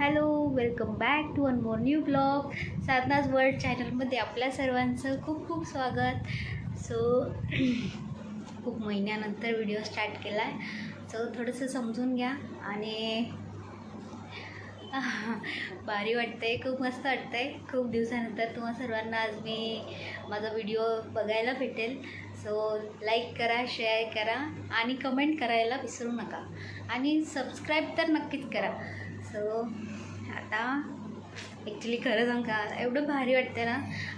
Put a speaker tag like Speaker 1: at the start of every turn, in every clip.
Speaker 1: Hello welcome back to one more new blog. Sadhana's world चॅनलमध्ये आपल्या सर्वांचं खूप खूप स्वागत. सो खूप महिन्यानंतर व्हिडिओ स्टार्ट केला आहे सो थोडंसं समजून घ्या आणि भारी वाटतंय खूप मस्त वाटतंय. खूप दिवसानंतर तुम्हा सर्वांना आज मी माझा व्हिडिओ बघायला भेटेल. सो लाईक करा शेअर करा आणि कमेंट करायला विसरू नका. आणि सबस्क्राईब तर नक्कीच करा. सो आता ॲक्च्युली खरं सांग का एवढं भारी वाटतं ना.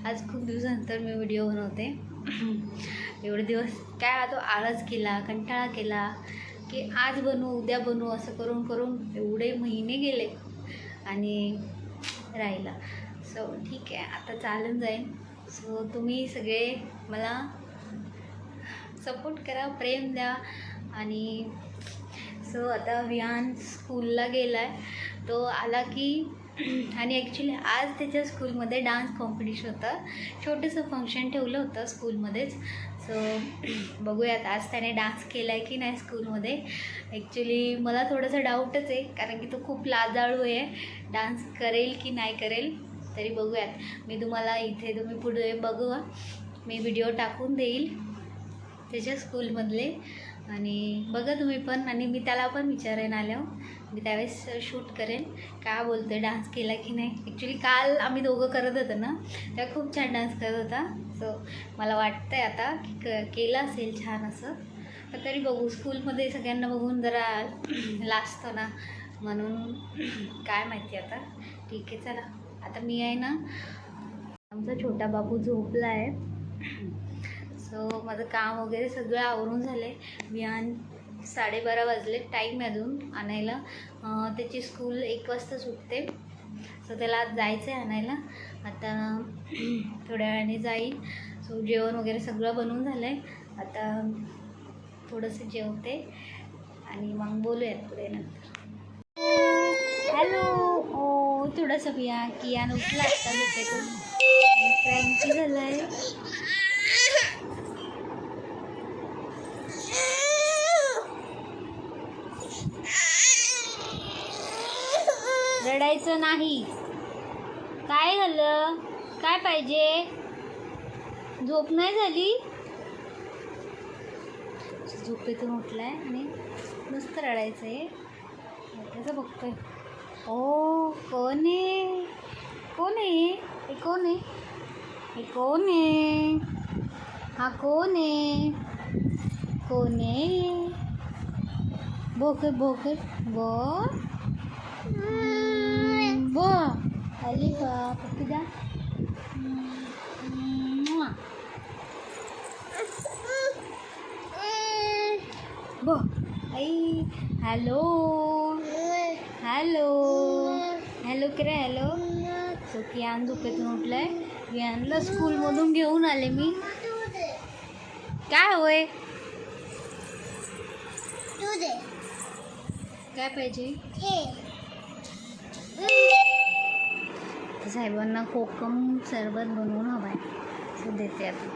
Speaker 1: आज खूप दिवसानंतर मी व्हिडिओ बनवते. एवढे दिवस काय तो आळस केला कंटाळा केला की आज बनवू उद्या बनवू असं करून करून एवढे महिने गेले आणि राहिला. सो ठीक आहे. आता चालून जाईल सो तुम्ही सगळे मला सपोर्ट करा प्रेम द्या आणि सो आता विहान स्कूलला गेला आहे तो आला की आणि ॲक्च्युली आज त्याच्या स्कूलमध्ये डान्स कॉम्पिटिशन होतं. छोटंसं फंक्शन ठेवलं होतं स्कूलमध्येच सो बघूयात आज त्याने डान्स केला आहे की नाही स्कूलमध्ये ॲक्च्युली मला थोडंसं डाऊटच आहे कारण की तो खूप लाजाळू आहे. डान्स करेल की नाही करेल तरी बघूयात. मी तुम्हाला इथे तुम्ही पुढे बघू मी व्हिडिओ टाकून देईल त्याच्या स्कूलमधले आणि बघा तुम्ही पण आणि मी त्याला पण विचारेन आल्यावर हो. मी त्यावेळेस शूट करेन. का बोलतो डान्स केला की नाही? ॲक्च्युली काल आम्ही दोघं करत होतो ना तेव्हा खूप छान डान्स करत होता. सो मला वाटतं आहे आता की क केलं असेल छान असं. तर तरी बघू स्कूलमध्ये सगळ्यांना बघून जरा लाजतो ना. म्हणून काय माहिती आता. ठीक आहे चला. आता मी आहे ना आमचा छोटा बाबू झोपला आहे सो माझं काम वगैरे सगळं आवरून झालं आहे मी साडेबारा वाजले टाईम अजून आणायला. त्याची स्कूल एक वाजता सुटते. सो त्याला आज जायचं आहे आणायला. आता थोड्या वेळाने जाईल. सो जेवण वगैरे सगळं बनवून झालं आहे आता थोडंसं जेवते आणि मग बोलूयात पुढे नंतर. हॅलो ओ थोडंसं बिया कियान उठला. आता झोपेतून. फ्रँकी झालं आहे रडायचं नाही. काय झालं? काय पाहिजे? झोप नाही झाली? झोपेतून उठलाय आणि नुसतं रडायचं आहे त्याचं बघतोय. ओ कोण आहे? कोण आहे? हे कोण आहे? हे कोण आहे? हा कोण आहे? कोण आहे? भोकर भोकर बो बो आली बा पप्पी द्या. बो आई हॅलो हॅलो हॅलो करे हॅलो सो कियान झोपेतून उठलाय कियानला स्कूलमधून घेऊन आले मी काय होय काय पाहिजे साहेबांना कोकम सरबत बनवून हवा आहे सो देते आता.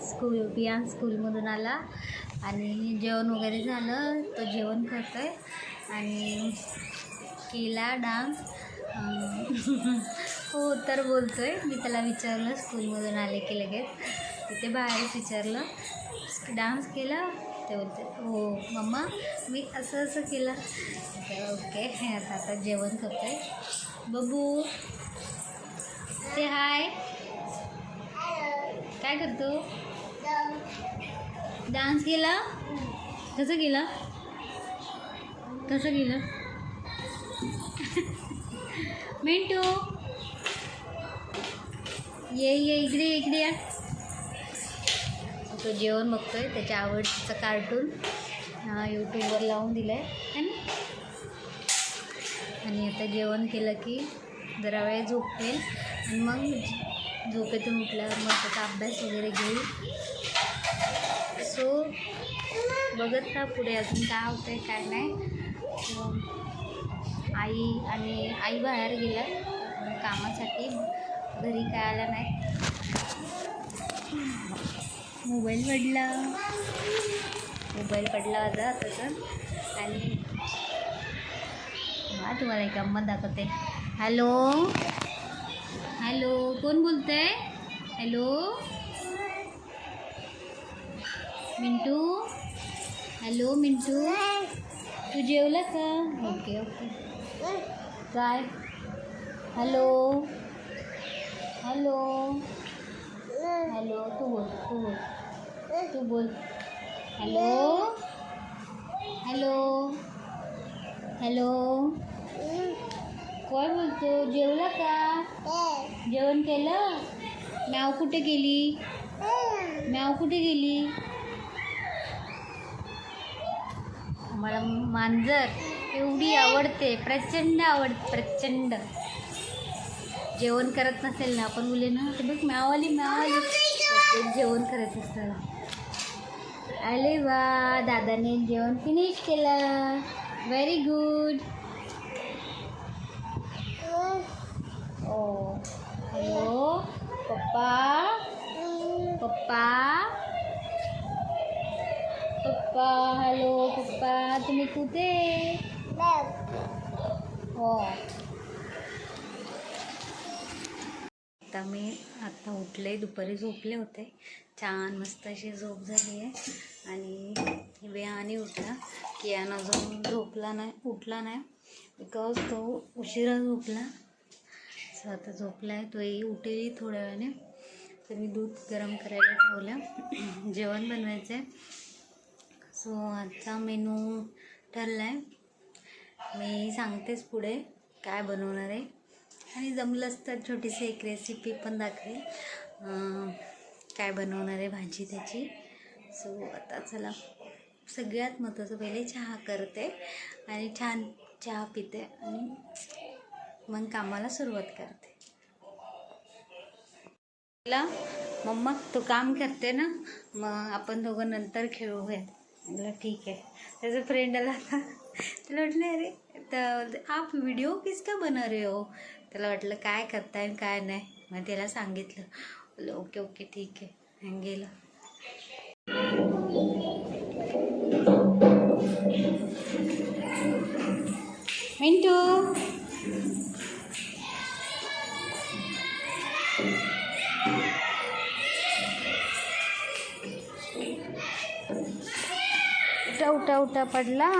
Speaker 1: स्कूल पियान स्कूलमधून आला आणि जेवण वगैरे झालं तो जेवण करतोय आणि केला डान्स. हो तर बोलतोय. मी त्याला विचारलं स्कूलमधून आले की लगेच. तिथे बाहेरच विचारलं. डान्स केला? ते बोलते हो मम्मा मी असं असं केलं. ओके आता आता जेवण करतोय. बबू ते हाय काय करतो? डान्स केला? कसं केला? कसं केलं? मिंटू. ये ये इकडे इकडे या. तो जेवण बघतोय त्याच्या आवडचं कार्टून यूट्यूबवर लावून दिलं आहे आणि आता जेवण केलं की जरा वेळ झोपेल आणि मग झोपेतून उठल्यावर मग त्याचा अभ्यास वगैरे घेईल सो बघत का पुढे अजून काय होतं आहे काय नाही. आई आणि आई बाहेर गेल्या. कामासाठी. घरी काय आल्या नाही. मोबाईल पडला. मोबाईल पडला माझा तसं आणि तुम्हाला एक गंमत दाखवते. हॅलो? हॅलो कोण बोलतंय? हॅलो? मिंटू? हॅलो मिंटू? तू जेवलं का? Okay okay. काय? हॅलो? हॅलो? हॅलो तू बोल तू बोल. तू बोल. हॅलो? हॅलो? हॅलो? कोण बोलतो जेवला का? जेवण केलं? म्याव कुठे गेली? म्याव कुठे गेली? मला मांजर एवढी आवडते प्रचंड आवडते प्रचंड. जेवण करत नसेल ना आपण मुले ना तर बघ म्यावाली म्यावाली ते जेवण करत असतं अरे वा दादाने जेवण फिनिश केलं. व्हेरी गुड ओ हॅलो पप्पा पप्पा पप्पा हॅलो पप्पा तुम्ही कुठे? हो आता मी आत्ता उठले दुपारी झोपले होते छान मस्त अशी झोप झाली आहे आणि वेळाने उठला की यानं अजून झोपला नाही उठला नाही बिकॉज तो उशिरा झोपला असं आता झोपला आहे तोही उठेल थोड्या वेळाने. तर मी दूध गरम करायला ठेवलं. जेवण बनवायचं आहे सो आजचा मेनू ठरला आहे मी सांगतेच पुढे काय बनवणार आहे. आणि जमलंच तर छोटीशी एक रेसिपी पण दाखवेल. काय बनवणार आहे भाजी त्याची. सो आता चला. सगळ्यात महत्त्वाचं पहिले चहा करते. आणि छान चहा पिते. आणि मग कामाला सुरुवात करते. ला मम्मा तू काम करते ना? मग आपण दोघं नंतर खेळूयात म्हटलं ठीक आहे. त्याचा फ्रेंड आला त्याला वाटलं अरे तर आप व्हिडिओ किसका बना रे हो? त्याला वाटलं काय करताय काय नाही. मग त्याला सांगितलं. ओके ओके ठीक आहे. गेलं. उठा पडला.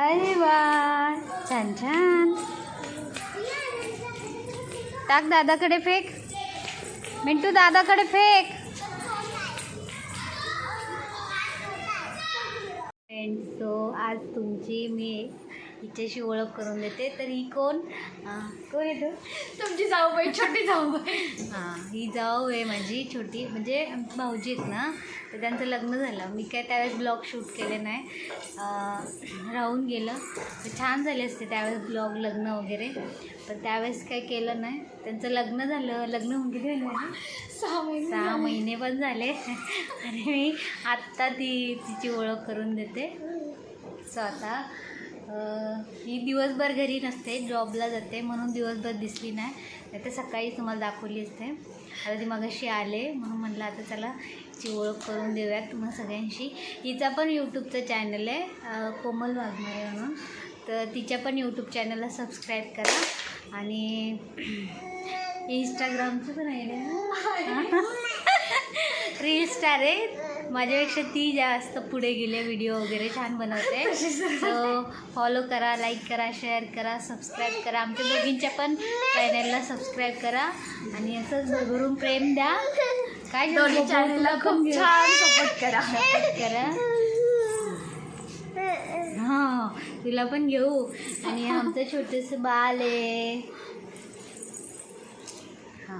Speaker 1: अरे वा छान छान. टाक दादाकडे फेक. मिंटू दादाकडे फेक. फ्रेंड सो आज तुमची मी हिच्याशी ओळख करून देते. तर ही कोण? कोण आहे तो?
Speaker 2: तुमची जाऊबाई छोटी जाऊबाई.
Speaker 1: हां ही जाऊ आहे माझी छोटी. म्हणजे आमची भाऊजी आहेत ना तर त्यांचं लग्न झालं. मी काय त्यावेळेस ब्लॉग शूट केले नाही. राहून गेलं. तर छान झाले असते त्यावेळेस ब्लॉग लग्न वगैरे. पण त्यावेळेस काय केलं नाही. त्यांचं लग्न झालं. लग्न आहे?
Speaker 2: सहा महिने
Speaker 1: सहा महिने पण झाले. आणि मी आत्ता ती तिची ओळख करून देते. सो आता अं, ही दिवसभर घरी नसते जॉबला जाते म्हणून दिवसभर दिसली नाही. नाही तर सकाळी तुम्हाला दाखवली असते. आता ती मगाशी आले म्हणून म्हटलं आता चला हिची ओळख करून देऊयात तुम्हाला सगळ्यांशी. हिचा पण यूट्यूबचं चॅनल आहे कोमल वाघमारे म्हणून. तर तिच्या पण यूट्यूब चॅनलला सबस्क्राईब करा. आणि इंस्टाग्रामचं पण आहे रील स्टार आहे माझ्यापेक्षा ती जास्त पुढे गेले व्हिडिओ वगैरे छान बनवते. सो फॉलो करा लाईक करा शेअर करा सबस्क्राईब करा. आमच्या दोघींच्या पण चॅनलला सबस्क्राईब करा. आणि असंच भरभरून प्रेम द्या. काय बोलू
Speaker 2: चॅनलला खूप. छान सपोर्ट करा.
Speaker 1: Support करा. हां तुला पण घेऊ. आणि आमचं छोटंसं बाळ आहे हां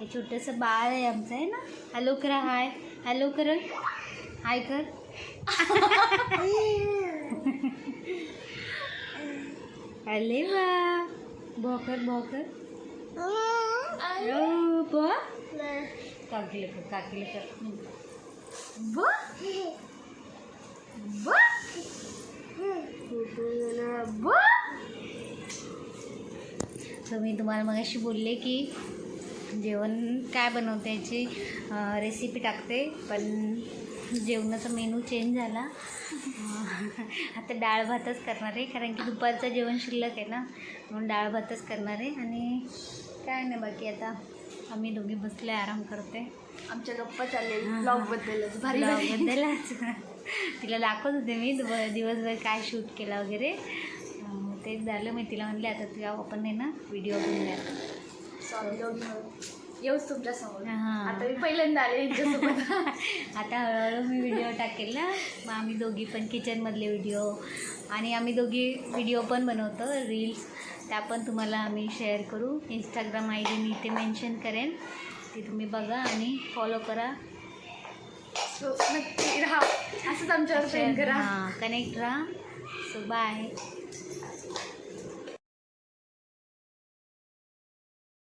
Speaker 1: हे छोटंसं बाळ आहे आमचं आहे ना? हॅलो करा हाय हॅलो कर हाय कर. अरे वा. भोकर भोकर काकीला कर काकीला कर. सो मी तुम्हाला मगाशी बोलले की जेवण काय बनवते याची रेसिपी टाकते. पण जेवणाचा मेनू चेंज झाला. आता डाळ भातच करणार आहे कारण की दुपारचं जेवण शिल्लक आहे ना म्हणून डाळ भातच करणार आहे. आणि काय नाही बाकी आता आम्ही दोघी बसले आराम करते.
Speaker 2: आमच्या गप्पा चालले ब्लॉग बद्दलच भारी
Speaker 1: बद्दलच तिला दाखवत होते मी दिव- दिवसभर काय शूट केला वगैरे. तेच झालं मी तिला म्हणले आता तुझ्या आपण आहे ना व्हिडिओ बनवूया.
Speaker 2: येऊच तुमच्यासमोर.
Speaker 1: हां.
Speaker 2: आता मी पहिल्यांदा आले यांच्यासोबत.
Speaker 1: आता हळूहळू मी व्हिडिओ टाकेल ना मग आम्ही दोघी पण किचनमधले व्हिडिओ आणि आम्ही दोघी व्हिडिओ पण बनवतो रील्स त्या पण तुम्हाला आम्ही शेअर करू. इंस्टाग्राम आय डी मी इथे मेन्शन करेन. ती तुम्ही बघा आणि फॉलो करा.
Speaker 2: So, नक्की राहा. असंच आमच्यावर प्रेम करा.
Speaker 1: हां कनेक्ट राहा. So bye